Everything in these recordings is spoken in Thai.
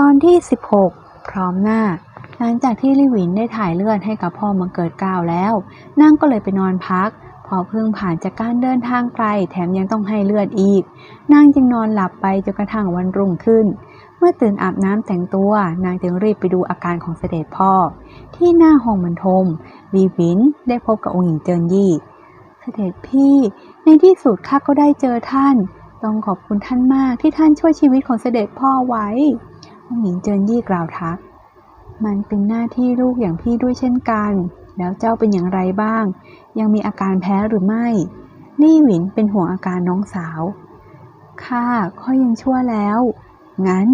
ตอนที่ 16 พร้อมหน้า หลังจากที่ลิวินได้ถ่ายเลือดให้กับพ่อมังเกิดก้าวแล้ว นางก็เลยไปนอนพัก พอเพิ่งผ่านจากการเดินทางไกล แถมยังต้องให้เลือดอีก นางจึงนอนหลับไปจนกระทั่งวันรุ่งขึ้น เมื่อตื่นอาบน้ำแต่งตัว นางจึงรีบไปดูอาการของเสด็จพ่อ ที่หน้าห้องบรรทมลีวินได้พบกับองค์หญิงเจินยี่ เสด็จพี่ในที่สุดข้าก็ได้เจอท่าน ต้องขอบคุณท่านมากที่ท่านช่วยชีวิตของเสด็จพ่อไว้ พงหญิงเจินยี่กล่าวทัก มันเป็นหน้าที่ลูกอย่างพี่ด้วยเช่นกัน แล้วเจ้าเป็นอย่างไรบ้าง ยังมีอาการแพ้หรือไม่ลี่หวินเป็นห่วงอาการน้องสาวข้าข้อยังชั่วแล้ว งั้น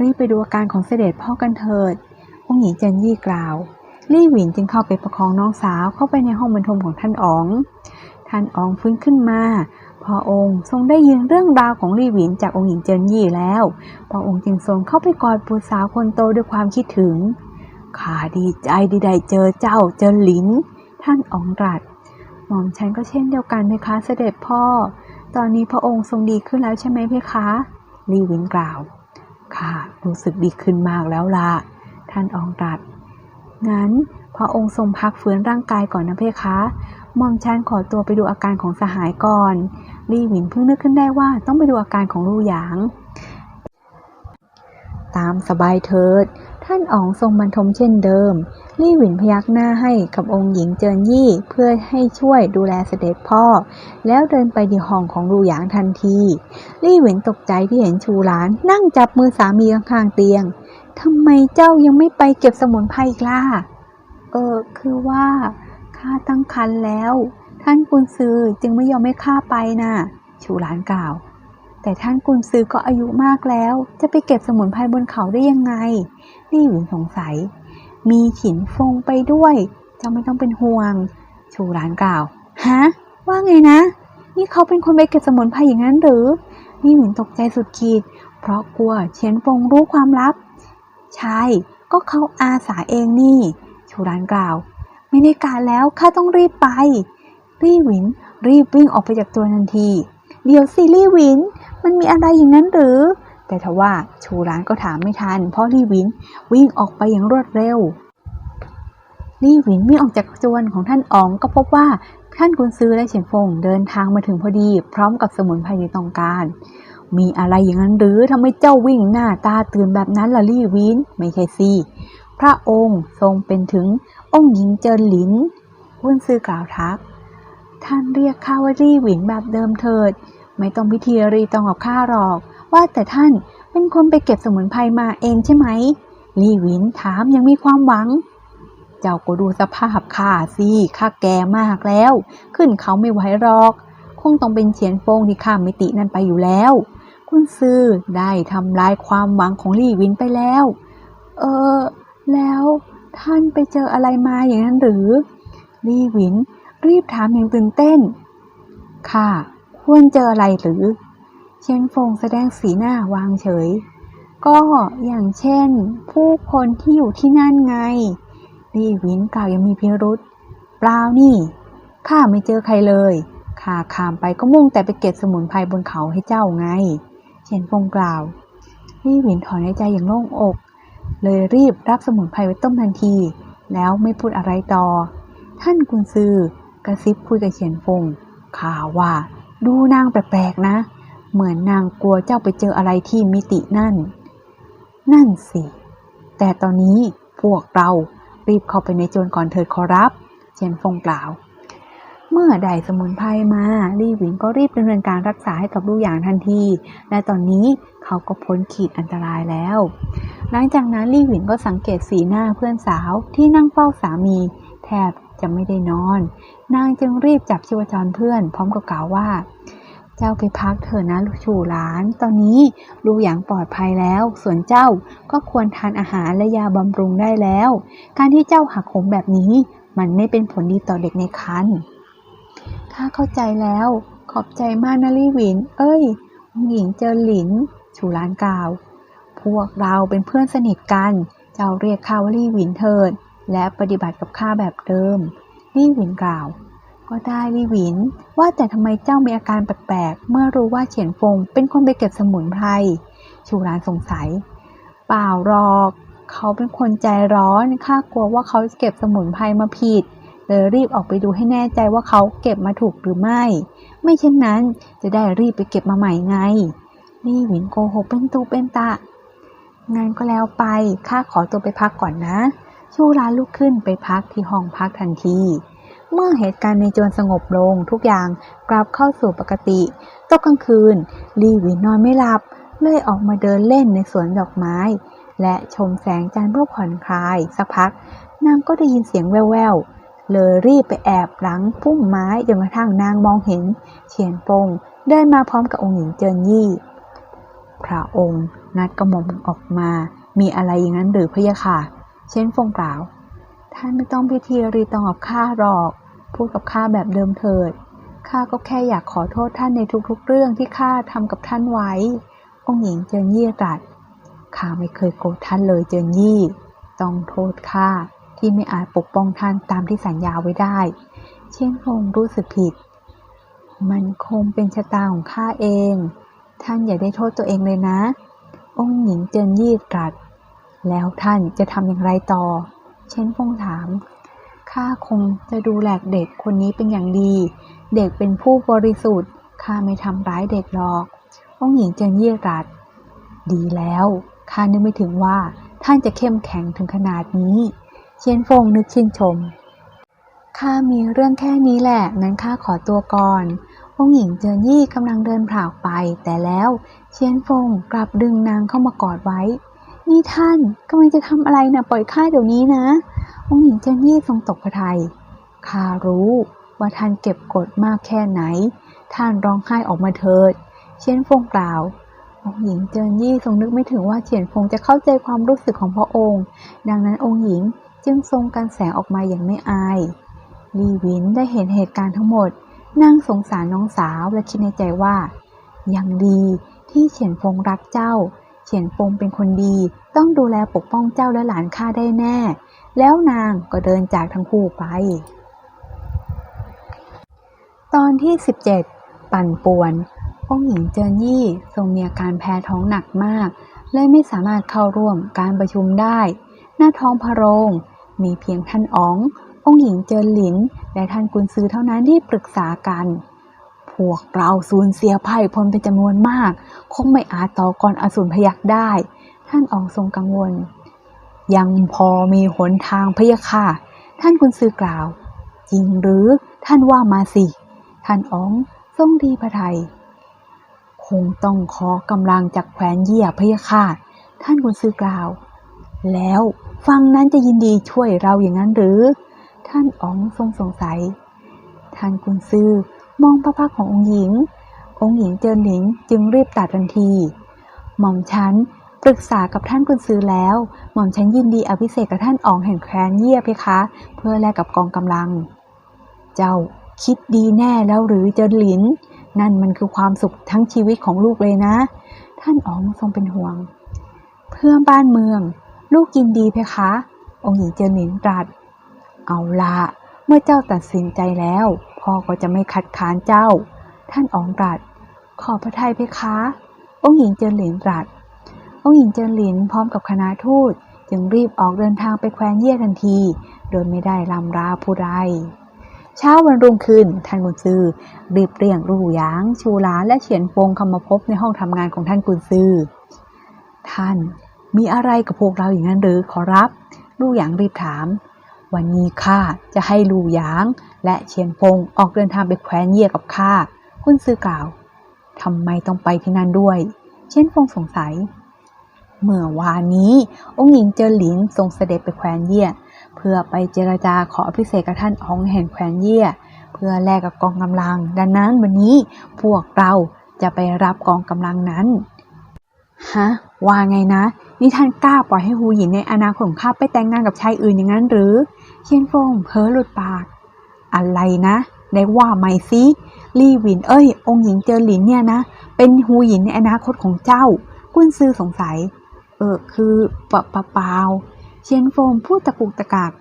รีบไปดูอาการของเสด็จพ่อกันเถิดองค์หญิงเจินยี่กล่าว ลี่หวินจึงเข้าไปประคองน้องสาวเข้าไปในห้องบรรทมของท่านอ๋อง ท่านอ๋องฟื้นขึ้นมา พอองค์ทรงได้ยินเรื่องราวของลี่หวินจากองค์หญิงเจินยี่แล้ว พระองค์จึงทรงเข้าไปกอดบุตรสาวคนโตด้วยความคิดถึง ข้าดีใจที่ได้เจอเจ้าเจอหลิน ท่านอองตรัสหม่อมฉันก็เช่นเดียวกันเพคะเสด็จพ่อ ตอนนี้พระองค์ทรงดีขึ้นแล้วใช่ไหมเพคะลีหวินกล่าวข้ารู้สึกดีขึ้นมากแล้วล่ะ ท่านอองตรัสงั้นพระองค์ทรงพักฟื้นร่างกายก่อนนะเพคะ มอมฉันขอตัวไปดูอาการของสหายก่อนลี่หวินเพิ่งนึกขึ้นได้ว่าต้องไปดูอาการของลู่หยาง ตามสบายเถิด ท่านอ๋องทรงบรรทมเช่นเดิม ลี่หวินพยักหน้าให้กับองค์หญิงเจินยี่เพื่อให้ช่วยดูแลเสด็จพ่อ แล้วเดินไปที่ห้องของลู่หยางทันที ลี่หวินตกใจที่เห็นชูหลาน นั่งจับมือสามีข้างๆเตียงทำไมเจ้ายังไม่ไปเก็บสมุนไพรอีกล่ะ เออคือว่า ข้าตั้งครรภ์แล้ว ท่านกุนซือจึงไม่ยอมให้ข้าไปน่ะชูหลานกล่าว แต่ท่านกุนซือก็อายุมากแล้ว จะไปเก็บสมุนไพรบนเขาได้ยังไงลี่หวินสงสัย มีฉินฟงไปด้วย เจ้าไม่ต้องเป็นห่วง ชูหลานกล่าว ฮะ ว่าไงนะ นี่เขาเป็นคนไปเก็บสมุนไพรอย่างนั้นหรือลี่หวินตกใจสุดขีด เพราะกลัวเฉียนฟงรู้ความลับ ใช่ ก็เขาอาสาเองนี่ ชูรานกล่าว ไม่ได้การแล้วข้าต้องรีบไปลี่หวิน รีบวิ่งออกไปจากตัวทันที เดี๋ยวสิลี่หวิน มันมีอะไรอย่างนั้นหรือ แต่ทว่าชูร้านก็ถามไม่ทัน เพราะลี่หวินวิ่งออกไปอย่างรวดเร็วลี่หวินวิ่งออกจากจวนของท่านอ๋องก็พบว่าท่านกุนซือและเฉียนฟงเดินทางมาถึงพอดี พร้อมกับสมุนไพรที่ต้องการ มีอะไรอย่างนั้นหรือทำไมเจ้าวิ่งหน้าตาตื่นแบบนั้นล่ะลี่วิน ไม่ใช่สิ พระองค์ทรงเป็นถึงองค์หญิงเจินหลินวุ้นซื่อกล่าวทัก ท่านเรียกข้าว่ารี่หวินแบบเดิมเถิด ไม่ต้องพิธีรีตองกับข้าหรอก ว่าแต่ท่านเป็นคนไปเก็บสมุนไพรมาเองใช่ไหมลี่หวินถามยังมีความหวัง เจ้าก็ดูสภาพข้าสิข้าแก่มากแล้ว ขึ้นเขาไม่ไหวหรอก คงต้องเป็นเฉียนฟงที่ข้ามมิตินั่นไปอยู่แล้ว คุณซื่อได้ทำลายความหวังของลี่หวินไปแล้ว เออ แล้วท่านไปเจออะไรมาอย่างนั้นหรือ ลี่หวินรีบถามอย่างตื่นเต้น ค่ะ ควรเจออะไรหรือ เชียนฟงแสดงสีหน้าวางเฉย ก็อย่างเช่น ผู้คนที่อยู่ที่นั่นไง ลี่หวินกล่าวยังมีพิรุษเปล่านี่ข้าไม่เจอใครเลยข้าขามไปก็มุ่งแต่ไปเก็บสมุนไพรบนเขาให้เจ้าไง เชียนฟงกล่าว ลี่หวินถอนหายใจอย่างโล่งอก เลยรีบรับสมุนไพรไว้ต้มทันที แล้วไม่พูดอะไรต่อ ท่านกุนซือกระซิบคุยกับเฉียนฟงข่าวว่า ดูนางแปลกๆนะ เหมือนนางกลัวเจ้าไปเจออะไรที่มิตินั่น นั่นสิ แต่ตอนนี้พวกเรารีบเข้าไปในโจรก่อนเถิดขอรับ เฉียนฟงกล่าว เมื่อได้สมุนไพรมาลี่หวินก็รีบดำเนินการรักษาให้กับลูกอย่างทันที และตอนนี้เขาก็พ้นขีดอันตรายแล้ว หลังจากนั้นลี่หวินก็สังเกตสีหน้าเพื่อนสาวที่นั่งเฝ้าสามี แทบจะไม่ได้นอน นางจึงรีบจับชีวจรเพื่อน พร้อมกับกล่าวว่า เจ้าไปพักเถอะนะลูกชูหลาน ตอนนี้ลูกอย่างปลอดภัยแล้ว ส่วนเจ้าก็ควรทานอาหารและยาบำรุงได้แล้ว การที่เจ้าหักโหมแบบนี้ มันไม่เป็นผลดีต่อเด็กในครรภ์ข้าเข้าใจแล้ว ขอบใจมากนะลี่หวิน เอ้ยหญิงเจอหลินชูหลานกล่าว พวกเราเป็นเพื่อนสนิทกัน เจ้าเรียกข้าว่าลี่หวินเถิด และปฏิบัติกับข้าแบบเดิม ลี่หวินกล่าว ก็ได้ลี่หวิน ว่าแต่ทำไมเจ้ามีอาการแปลกๆ เมื่อรู้ว่าเฉียนฟงเป็นคนไปเก็บสมุนไพร ชูรานสงสัย เปล่าหรอก เขาเป็นคนใจร้อน ข้ากลัวว่าเขาเก็บสมุนไพรมาผิดเลยรีบออกไปดูให้แน่ใจว่าเขาเก็บมาถูกหรือไม่ ไม่เช่นนั้นจะได้รีบไปเก็บมาใหม่ไง นี่หวินโกหกเป็นตูเป็นตะ งั้นก็แล้วไป ข้าขอตัวไปพักก่อนนะชูราลุกขึ้นไปพักที่ห้องพักทันที เมื่อเหตุการณ์ในจวนสงบลงทุกอย่างกลับเข้าสู่ปกติตกกลางคืน ลีวินนอนไม่หลับ เลยออกมาเดินเล่นในสวนดอกไม้ และชมแสงจันทร์เพื่อผ่อนคลาย สักพัก นางก็ได้ยินเสียงแว่วๆ เลยรีบไปแอบหลังพุ่มไม้จนกระทั่งนางมองเห็น เฉียนปงเดินมาพร้อมกับองค์หญิงเจินยี่ พระองค์ นัดกระหม่อมออกมา มีอะไรอย่างนั้นหรือพะยะค่ะ เช่นฟงกล่าว ท่านไม่ต้องพิธีรีตองกับข้าหรอก พูดกับข้าแบบเดิมเถิด ข้าก็แค่อยากขอโทษท่านในทุกๆ เรื่องที่ข้าทำกับท่านไว้ องค์หญิงเจินยี่ตรัส ข้าไม่เคยโกรธท่านเลยเจินยี่ ต้องโทษข้าที่ไม่อาจปกป้องท่านตามที่สัญญาไว้ได้ เช่นพงรู้สึกผิด มันคงเป็นชะตาของข้าเอง ท่านอย่าได้โทษตัวเองเลยนะ องค์หญิงเจินยี่ตรัส แล้วท่านจะทำอย่างไรต่อ เช่นพงถาม ข้าคงจะดูแลเด็กคนนี้เป็นอย่างดี เด็กเป็นผู้บริสุทธิ์ ข้าไม่ทำร้ายเด็กหรอก องค์หญิงเจินยี่ตรัส ดีแล้ว ข้านึกไม่ถึงว่าท่านจะเข้มแข็งถึงขนาดนี้ เชียนฟงนึกชื่นชม ข้ามีเรื่องแค่นี้แหละ งั้นข้าขอตัวก่อน องหญิงเจินยี่กำลังเดินผ่านไป แต่แล้วเชียนฟงกลับดึงนางเข้ามากอดไว้ นี่ท่านกำลังจะทำอะไรนะปล่อยข้าเดี๋ยวนี้นะ องหญิงเจินยี่ทรงตกพระทัยข้ารู้ว่าท่านเก็บกดมากแค่ไหน ท่านร้องไห้ออกมาเถิด เชียนฟงกล่าว องค์หญิงเจินยี่ทรงนึกไม่ถึงว่าเฉียนฟงจะเข้าใจความรู้สึกของพระองค์ ดังนั้นองค์หญิงจึงทรงการแสงออกมาอย่างไม่อาย ลีวินได้เห็นเหตุการณ์ทั้งหมด นั่งสงสารน้องสาวและคิดในใจว่า ยังดีที่เฉียนฟงรักเจ้า เฉียนฟงเป็นคนดี ต้องดูแลปกป้องเจ้าและหลานข้าได้แน่ แล้วนางก็เดินจากทั้งคู่ไป ตอนที่ 17 ปั่นป่วนองค์หญิงเจินยี่ทรงมีอาการแพ้ท้องหนักมากเลยไม่สามารถเข้าร่วมการประชุมได้ หน้าท้องพระโรง มีเพียงท่านอ๋อง องค์หญิงเจินหลิน และท่านกุนซือเท่านั้นที่ปรึกษากัน พวกเราสูญเสียไพ่พลเป็นจำนวนมาก คงไม่อาจต่อกรอสูรพยักได้ ท่านอองทรงกังวล ยังพอมีหนทางพยะค่ะ ท่านกุนซือกล่าว จริงหรือท่านว่ามาสิ ท่านอองทรงดีพระไทย คงต้องขอกำลังจากแคว้นเยี่ยพยะค่ะ ท่านกุนซือกล่าว แล้วฟังนั้นจะยินดีช่วยเราอย่างนั้นหรือ ท่านอ๋องทรงสงสัย ท่านกุนซือมองพระพักขององค์หญิง องค์หญิงเจินหลิงจึงรีบตัดทันที หม่อมฉันปรึกษากับท่านกุนซือแล้ว หม่อมฉันยินดีอภิเษกกับท่านอ๋องแห่งแคว้นเยี่ยเพคะ เพื่อแลกกับกองกำลัง เจ้าคิดดีแน่แล้วหรือเจินหลิน นั่นมันคือความสุขทั้งชีวิตของลูกเลยนะ ท่านอ๋องทรงเป็นห่วง เพื่อบ้านเมือง ลูกยินดีเพคะ องค์หญิงเจินหลินตรัส เอาละเมื่อเจ้าตัดสินใจแล้ว พ่อก็จะไม่คัดค้านเจ้า ท่านอ๋องตรัส ขอพระทัยเพคะ องค์หญิงเจินหลินตรัส องค์หญิงเจินหลินพร้อมกับคณะทูตจึงรีบออกเดินทางไปแคว้นเย่ทันที โดยไม่ได้ลำลาผู้ใดเช้าวันรุ่งขึ้น ท่านกุนซือรีบเรียกลู่หยาง ชูหลานและเฉียนฟงเข้ามาพบในห้องทำงานของท่านกุนซือ ท่านมีอะไรกับพวกเราอย่างนั้นหรือขอรับลู่หยางรีบถาม วันนี้ข้าจะให้ลู่หยาง และเฉียนฟงออกเดินทางไปแคว้นเย่กับข้ากุนซือกล่าวทำไมต้องไปที่นั่นด้วยเฉียนฟงสงสัย เมื่อวานนี้ องค์หญิงเจินหลินทรงเสด็จไปแคว้นเย่เพื่อไปเจรจาขออภิเษกกับท่านอองแห่งแคว้นเย่เพื่อแลกกับกองกำลัง ดังนั้นวันนี้พวกเราจะไปรับกองกำลังนั้นฮะว่าไงนะ นี่ท่านกล้าปล่อยให้ฮูหยินในอนาคตของข้าไปแต่งงานกับชายอื่นอย่างนั้นหรือ เชียนฟงเพ้อหลุดปาก อะไรนะ ได้ว่าไหมซิลี่หวินเอ้ย องค์หญิงเจอหลินเนี่ยนะ เป็นฮูหยินในอนาคตของเจ้า กุนซือสงสัย เออ คือปะปะเปล่าเชียนฟงพูดตะกุกตะกัก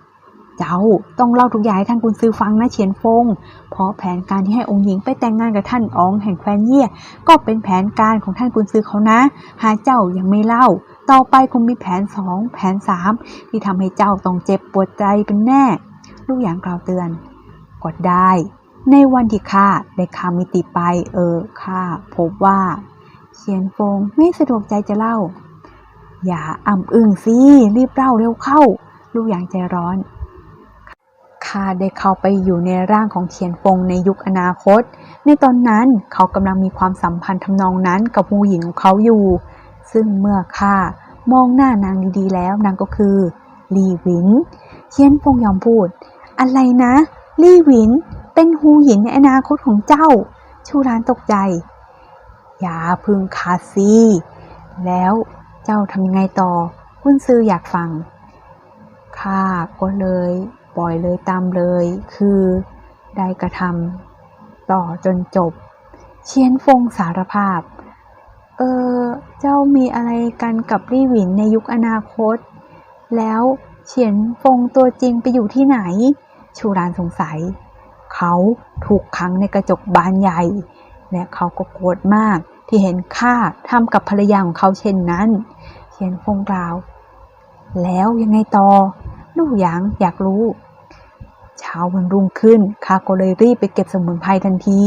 เจ้าต้องเล่าทุกอย่างให้ท่านกุนซือฟังนะเฉียนฟง เพราะแผนการที่ให้องค์หญิงไปแต่งงานกับท่านอองแห่งแคว้นเย่ก็เป็นแผนการของท่านกุนซือเขานะ หาเจ้ายังไม่เล่า ต่อไปคงมีแผนสองแผนสามที่ทำให้เจ้าต้องเจ็บปวดใจเป็นแน่ ลูกหยางกล่าวเตือนก็ได้ ในวันที่ข้าได้ข้ามิติไป เออข้าพบว่าเชียนฟงไม่สะดวกใจจะเล่า อย่าอ่ำอึ้งสิรีบเล่าเร็วเข้า ลูกหยางใจร้อนข้าได้เข้าไปอยู่ในร่างของเทียนฟงในยุคอนาคต ในตอนนั้นเขากำลังมีความสัมพันธ์ทำนองนั้นกับผู้หญิงของเขาอยู่ ซึ่งเมื่อข้ามองหน้านางดีๆแล้วนางก็คือลีหวินเทียนฟงยอมพูด อะไรนะ ลีหวินเป็นฮูหยินในอนาคตของเจ้า ชูรานตกใจ อย่าพึงขาซีแล้วเจ้าทำยังไงต่อคุณซื้ออยากฟัง ข้าก็เลยปล่อยเลยตามเลย คือได้กระทำต่อจนจบ เชียนฟงสารภาพ เออ เจ้ามีอะไรกันกับลี่หวินในยุคอนาคต แล้วเฉียนฟงตัวจริงไปอยู่ที่ไหน ชูรานสงสัย เขาถูกขังในกระจกบานใหญ่ และเขาก็โกรธมากที่เห็นข้าทำกับภรรยาของเขาเช่นนั้น เฉียนฟงกล่าว แล้วยังไงต่อ ลูกหยางอยากรู้ เช้าวันรุ่งขึ้นข้าก็เลยรีบไปเก็บสมุนไพรทันที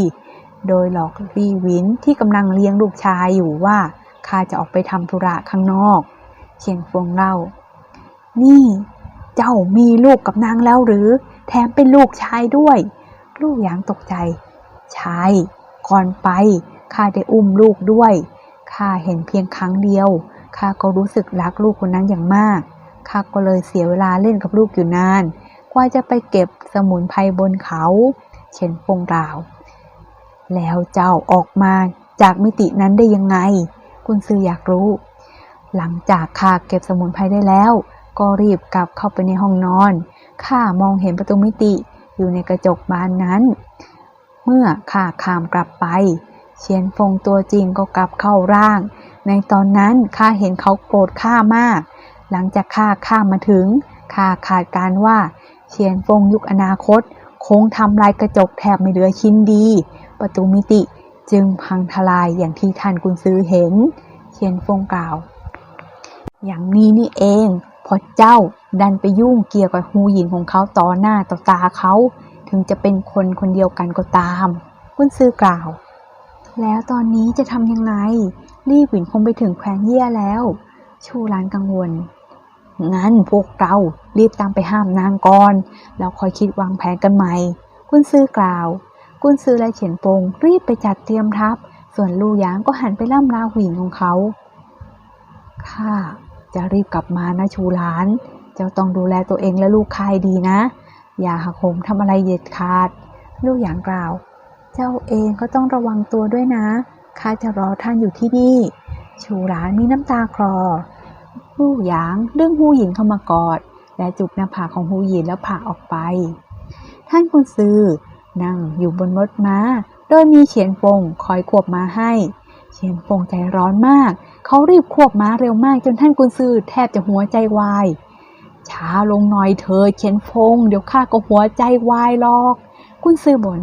โดยหลอกลีวินที่กำลังเลี้ยงลูกชายอยู่ว่าข้าจะออกไปทำธุระข้างนอก เชียนฟงเล่า นี่เจ้ามีลูกกับนางแล้วหรือ แถมเป็นลูกชายด้วย ลูกหยางตกใจ ใช่ ก่อนไปข้าได้อุ้มลูกด้วย ข้าเห็นเพียงครั้งเดียว ข้าก็รู้สึกรักลูกคนนั้นอย่างมาก ข้าก็เลยเสียเวลาเล่นกับลูกอยู่นาน กว่าจะไปเก็บสมุนไพรบนเขา เช่นฟงกล่าว แล้วเจ้าออกมาจากมิตินั้นได้ยังไง คุณซื้ออยากรู้ หลังจากข้าเก็บสมุนไพรได้แล้ว ก็รีบกลับเข้าไปในห้องนอน ข้ามองเห็นประตูมิติอยู่ในกระจกบานนั้น เมื่อข้าข้ามกลับไป เชียนฟงตัวจริงก็กลับเข้าร่าง ในตอนนั้นข้าเห็นเขาโกรธข้ามาก หลังจากข้าข้ามมาถึงข้าคาดการว่าเชียนฟงยุคอนาคต คงทำลายกระจกแทบไม่เหลือชิ้นดี ประตูมิติจึงพังทลายอย่างที่ท่านกุนซื้อเห็น เชียนฟงกล่าว อย่างนี้นี่เองพอเจ้าดันไปยุ่งเกี่ยวกับฮูหยินของเขาต่อหน้าต่อตาเขา ถึงจะเป็นคนคนเดียวกันก็ตาม กุนซื้อกล่าว แล้วตอนนี้จะทำยังไง รีบหวินคงไปถึงแคว้นเยี่ยแล้ว ชูรานกังวล งั้นพวกเรารีบตามไปห้ามนางก่อนแล้วค่อยคิดวางแผนกันใหม่ กุนซื้อกล่าว กุนซื้อและเฉียนปงรีบไปจัดเตรียมทัพ ส่วนลู่หยางก็หันไปล่ำลาหวินของเขา ข้าจะรีบกลับมานะชูหลาน เจ้าต้องดูแลตัวเองและลูกคายดีนะ อย่าหักโหมทำอะไรเด็ดขาด ลูกหยางกล่าว เจ้าเองก็ต้องระวังตัวด้วยนะ ข้าจะรอท่านอยู่ที่นี่ ชูหลานมีน้ำตาคลอ ลูกหยางดึงหูหยินเข้ามากอด และจุบหน้าผากของหูหยินแล้วผลักออกไป ท่านคุณซือนั่งอยู่บนรถม้า โดยมีเฉียนฟงคอยควบม้าให้ เฉียนฟงใจร้อนมาก เขารีบควบม้าเร็วมากจนท่านกุนซือแทบจะหัวใจวาย ช้าลงหน่อยเธอเฉียนฟง เดี๋ยวข้าก็หัวใจวายหรอก กุนซือบ่น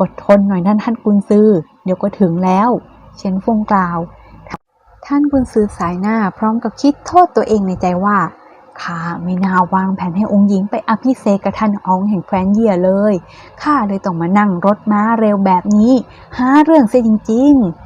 อดทนหน่อยนั่นท่านกุนซือ เดี๋ยวก็ถึงแล้ว เฉียนฟงกล่าว ท่านบุญซือสายหน้าพร้อมกับคิดโทษตัวเองในใจว่าข้าไม่น่าวางแผนให้องค์หญิงไปอภิเษกกับท่านอองแห่งแคว้นเยียเลย ข้าเลยต้องมานั่งรถม้าเร็วแบบนี้ หาเรื่องเสียจริง ๆ